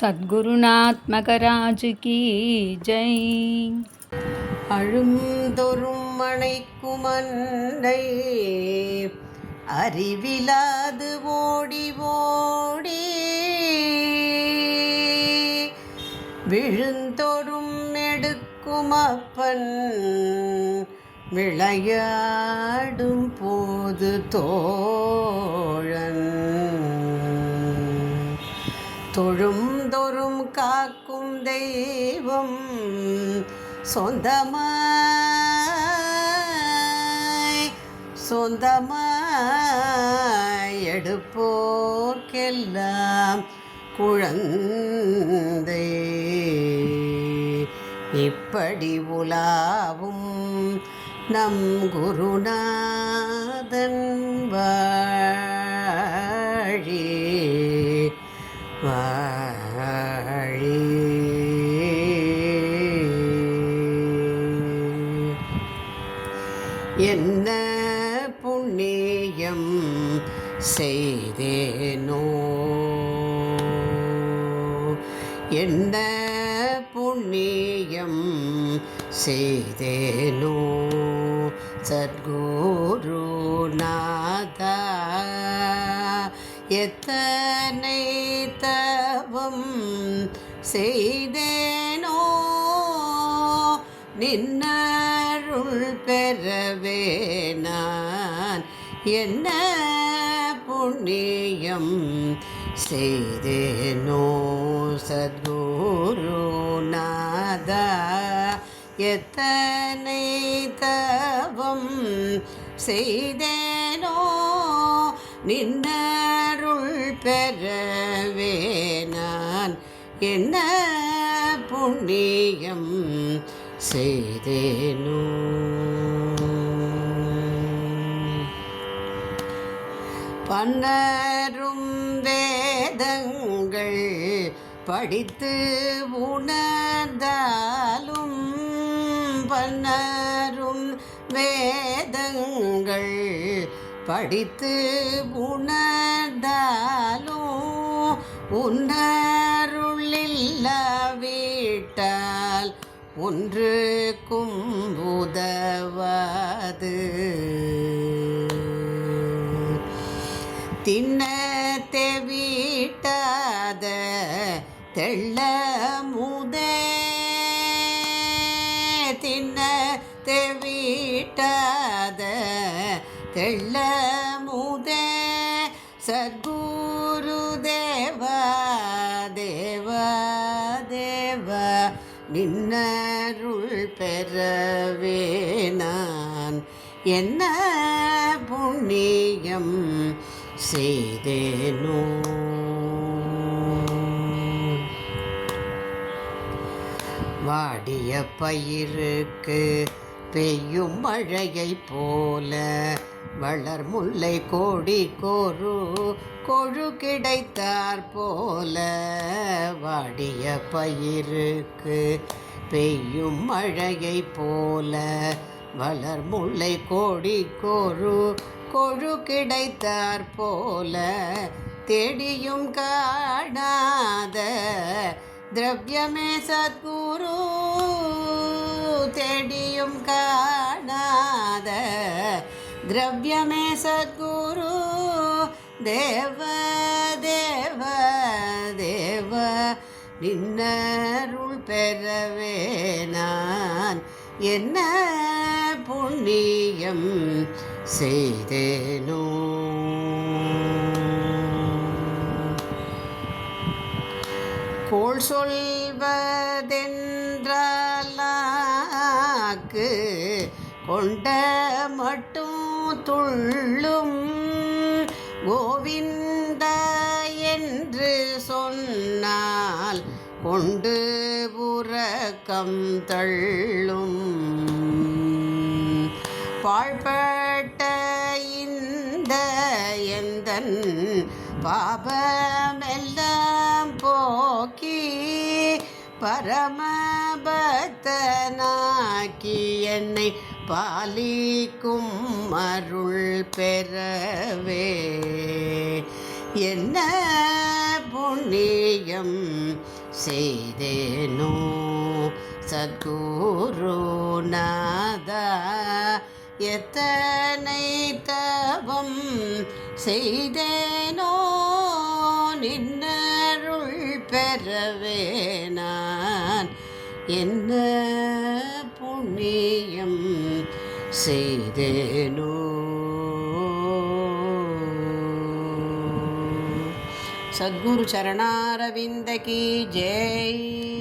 சத்குருநாத்மகராஜு கி ஜெய். அழுந்தொரும் மனைக்குமன்னை அறிவிலாது ஓடி ஓடி விழுந்தொரும் எடுக்குமப்பன் விளையாடும் போது தோழன். தொழும் தொழுந்தொரும் காக்கும் தெய்வம் சொந்தமாய் சொந்தமாய் எடுப்போர்க்கெல்லாம் குழந்தை. இப்படி உலாவும் நம் குருநாதன் வாழே என்ன புண்ணியம் செய்தேனோ? என்ன புண்ணியம் செய்தேனோ? சத்குருநாதா எத்தனை தவம் செய்தேனோ? நின்ன அருள் பெறவே நான். என்ன புண்ணியம் செய்தேனோ சத்குரு நாதா. எத்தனை தவம் செய்தேனோ நின்னருள் பெறவே நான். என்ன புண்ணியம் செய்தேனோ பன்னரும் வேதங்கள் படித்து உணர்ந்தாலும் பன்னரும் வேதங்கள் படித்து உணர்ந்தாலும் உன்ன ஒன்றுக்கும் உதவாது தின்னத்தை வீட்டாத தெள்ள முதே. தின்னத்தை வீட்டாத தெள்ள முதே. சத்குரு தேவா தேவா. நின்னருள் பெறவே நான் என்ன புண்ணியம் செய்தேனோ? வாடிய பயிருக்கு பெய்யும் மழையை போல வளர் முல்லை கோடி கோரு கொழு கிடைத்தார் போல வாடிய பயிருக்கு பெய்யும் மழையை போல வளர் முல்லை கோடி கோரு கொழு கிடைத்தார் போல தேடியும் காணாத திரவியமே சத்குரு தேடியும் காணாத திரவியமே சத்குரு. தேவ தேவ தேவ நின்னருள் பெறவே நான் என்ன புண்ணியம் செய்தேனோ. கோள் சொல்வதென்றாலாக்கு கொண்ட மட்டும் துள்ளும் கோவிந்த என்று சொன்னால் கொண்டு புறக்கம் தள்ளும். பாழ்பட்ட இந்த எந்தன் பாபமெல்லாம் போக்கி பரமபத்தனா பரமபக்தனாக்கி என்னை பாலிக்கும் அருள் பெறவே. என்ன புண்ணியம் செய்தேனோ சத்குருநாதா எத்தனை தவம் செய்தேனோ நின்னருள் பெறவே நான். என்ன புண்ணியம் செய்தேனோ? சத்குரு சரணாரவிந்த கி ஜெய்.